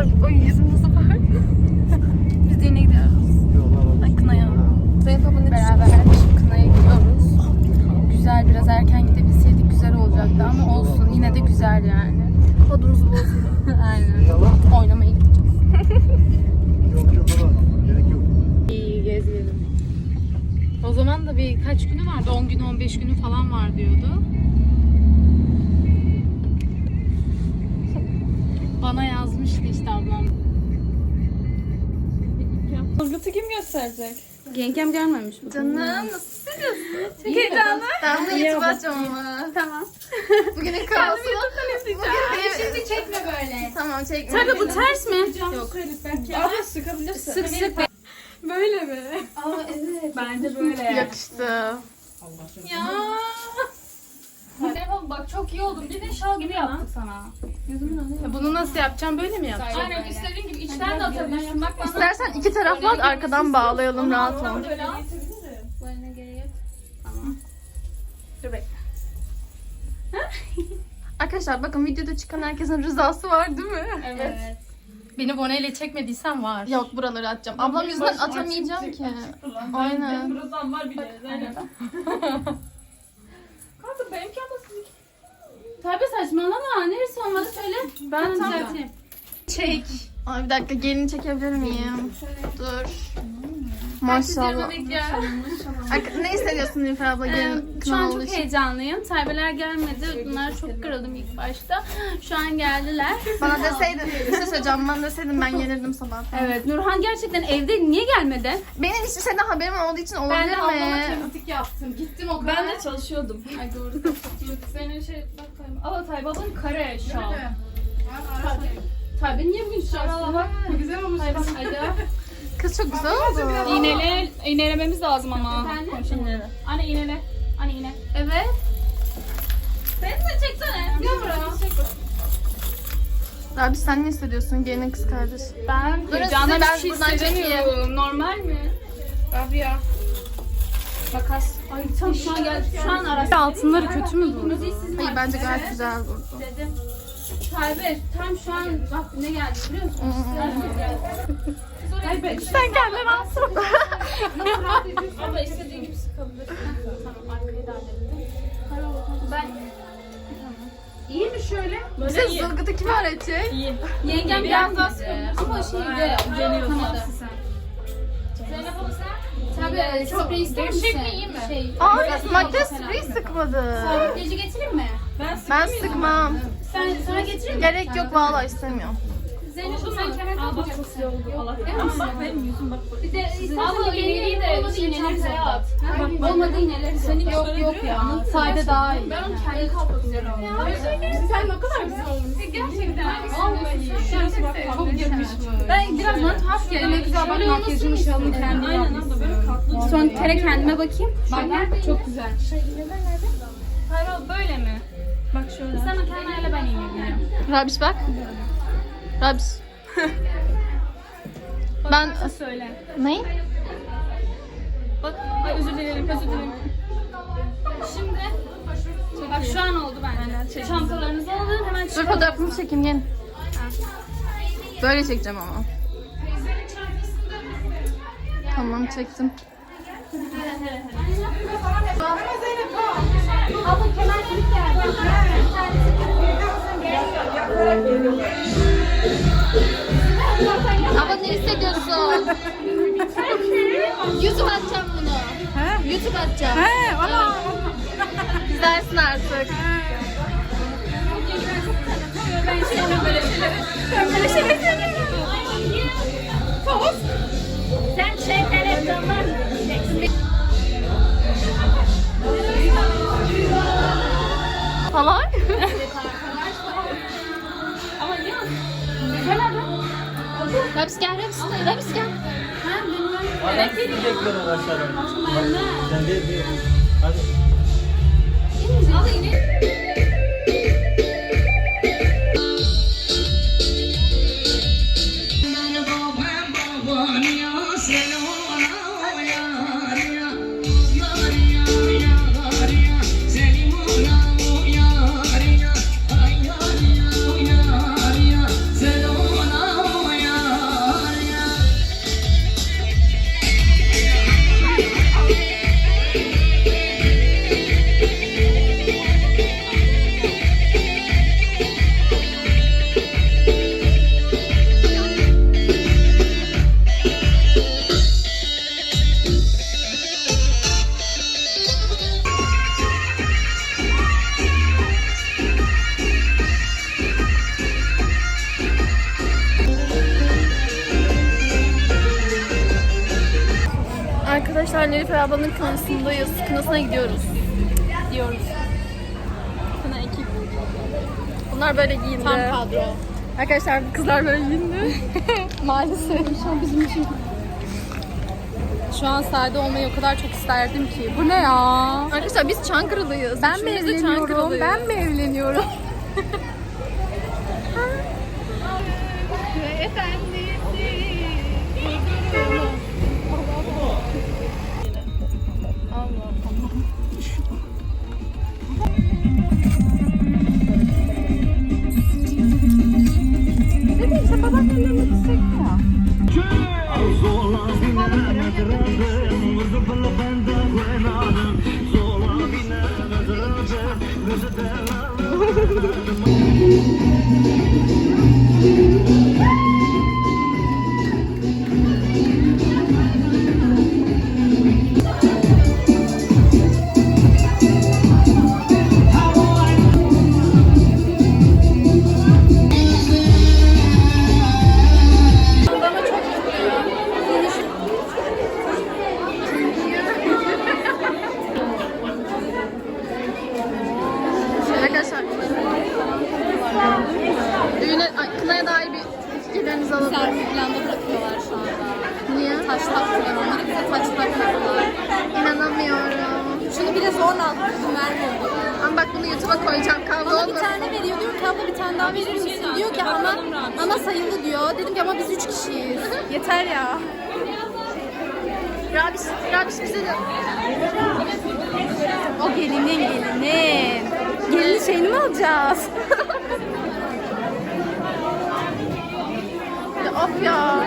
var. Oy yüzüm nasıl var? Biz düğüne gidiyoruz. Ay kınaya. Zeynep ablanın beraber kınaya gidiyoruz. Güzel biraz erken gidebilseydik güzel olacaktı ama olsun yine de güzel yani. Modumuzu bozmuyor. Aynen. Oynamaya gideceğiz. Yok yok gerek yok. İyi gezelim. O zaman da bir kaç günü vardı? 10 gün 15 günü falan var diyordu. Bana yazmıştı işte ablam. Turgut'u kim gösterecek? Yengem gelmemiş bu. Canım nasıl hissediyorsun? Çok heyecanlı. Ben bunu YouTube açacağım ama. Tamam. Bugünün kaosu. Bugün şimdi çekme böyle. Tamam çekme. Tabii bu ters mi? Yok. Ama sıkabilirsin. Sık sık. Böyle mi? Aa evet. Bence böyle. Yakıştı. Ya. Telefon bak çok iyi oldun. Bir de şal gibi yaptık sana. Bunu nasıl yapacağım? Böyle mi yapacağım? Aynen istediğin gibi içten de atabilirsin. Bak bana. İstersen iki taraflı at arkadan bağlayalım rahat ol. Böyle al. Dur bekle. Arkadaşlar bakın videoda çıkan herkesin rızası var değil mi? Evet. Beni boneyle çekmediysen var. Yok buraları atacağım. Ablam yüzünden atamayacağım ki. Aynen. Buradan var bir de. Saçmalama. Neresi olmadı söyle. Ben düzelteyim. Çek. Ay bir dakika gelini çekebilir miyim? Dur. Maşallah. Arka- ne hissediyorsun Nilüfer abla gelin Ee, Şu an çok için? heyecanlıyım. Taybeler gelmedi. Bunlar çok kırıldım ilk başta. Şu an geldiler. Bana deseydin, bir şey söyleyeceğim. Bana deseydin ben gelirdim sabah. Evet. Nurhan gerçekten evde niye gelmedi? Benim hiçbir şeyden haberim olduğu için Ben olabilir de ablama mi? temizlik yaptım. Gittim o kadar. Ben de çalışıyordum. Ay doğru. Senin şey bak Tayba. Ama Tayba'nın kare şal. Tayba niye bugün şal? bak. Güzel olmuş. Tayba hadi. Kız çok güzel oldu. İğnele, iğnelememiz lazım ama. Efendim? Anne iğnele. Anne iğne. Evet. Beni de çeksene. Gel buraya. Abi sen ne hissediyorsun gelinin kız kardeş? Ben ben bir şey hissedemiyorum. Normal mi? Rabia. Makas. Ay tam şu an geldi. Şu an arası. Altınları kötü mü bu? Hayır bence gayet güzel durdu. Dedim. Taybe tam şu an bak ne geldi biliyor musun? Sen kendin alsın. Abla istediğin gibi sıkabilirsin. Tamam arkayı da hallettim. Ben İyi mi şöyle? Sen zılgıtı kim öğretecek? İyi. Yengem biraz daha sıkabilir. Ama şeyde deniyordu. Zeynep abla sen? Tabii. Sprey ister misin? Gevşek mi iyi mi? Şey, Aa iyi oldu spreyi sıkmadı. Gece getireyim mi? Ben Ben sıkmam. Sen sana getireyim mi? Gerek yok vallahi istemiyorum. Zeynep sen kemer takacaksın. Çok iyi oldu. Allah bak benim yüzüm bak. Bir de bir iğneyi de olmadı iğneleri at. Olmadı iğneleri Senin yok yok ya. Sade daha iyi. Ben onu kendi kapatıyorum. Sen ne kadar güzel olmuşsun. Gerçekten. Vallahi. Çok yakışmış. Ben biraz bana tuhaf geldi. Ne güzel bak makyajını şalını kendi Aynen abla böyle katlı. Son kere kendime bakayım. Bak çok güzel. Hayır böyle mi? Bak şöyle. Sen o kenarla ben iğneleyeyim. Rabiş bak. Rabiş. Ben Söyle. ne? Bak, ay özür dilerim, özür dilerim. Şimdi, bak şu an oldu bence. Çantalarınızı alın, hemen Dur çıkalım. fotoğrafımı çekeyim gelin. Böyle çekeceğim ama. Tamam çektim. Abla kemer kilit geldi. YouTube atacağım bunu. YouTube atacağım. He, ana. İzlersin artık. Ben sevmiyorum böyle şeyleri. Ben böyle Remzi gel Remzi. Remzi gel. Ayak sürecekler arkadaşlar. Sen de bir. Hadi. Al inelim. Merhaba ben baban ya sen ona oynar Arkadaşlar Nilüfer ablanın kınasındayız. Kınasına gidiyoruz. Diyoruz. Kına ekip. Bunlar böyle giyindi. Tam kadro. Arkadaşlar kızlar böyle giyindi. Maalesef. Şu an bizim için. Şu an sade olmayı o kadar çok isterdim ki. Bu ne ya? Arkadaşlar biz Çankırılıyız. Ben mi evleniyorum? Ben mi evleniyorum? 16 izin vermiyordu. Ama bak bunu YouTube'a koyacağım kavga Bana bir tane veriyor diyor ki abla bir tane daha verir misin? Diyor ki ana, ana sayılı diyor. Dedim ki ama biz 3 kişiyiz. Yeter ya. Rabiş, Rabiş bize de... O gelinin gelinin. Gelinin şeyini mi alacağız? ya of ya.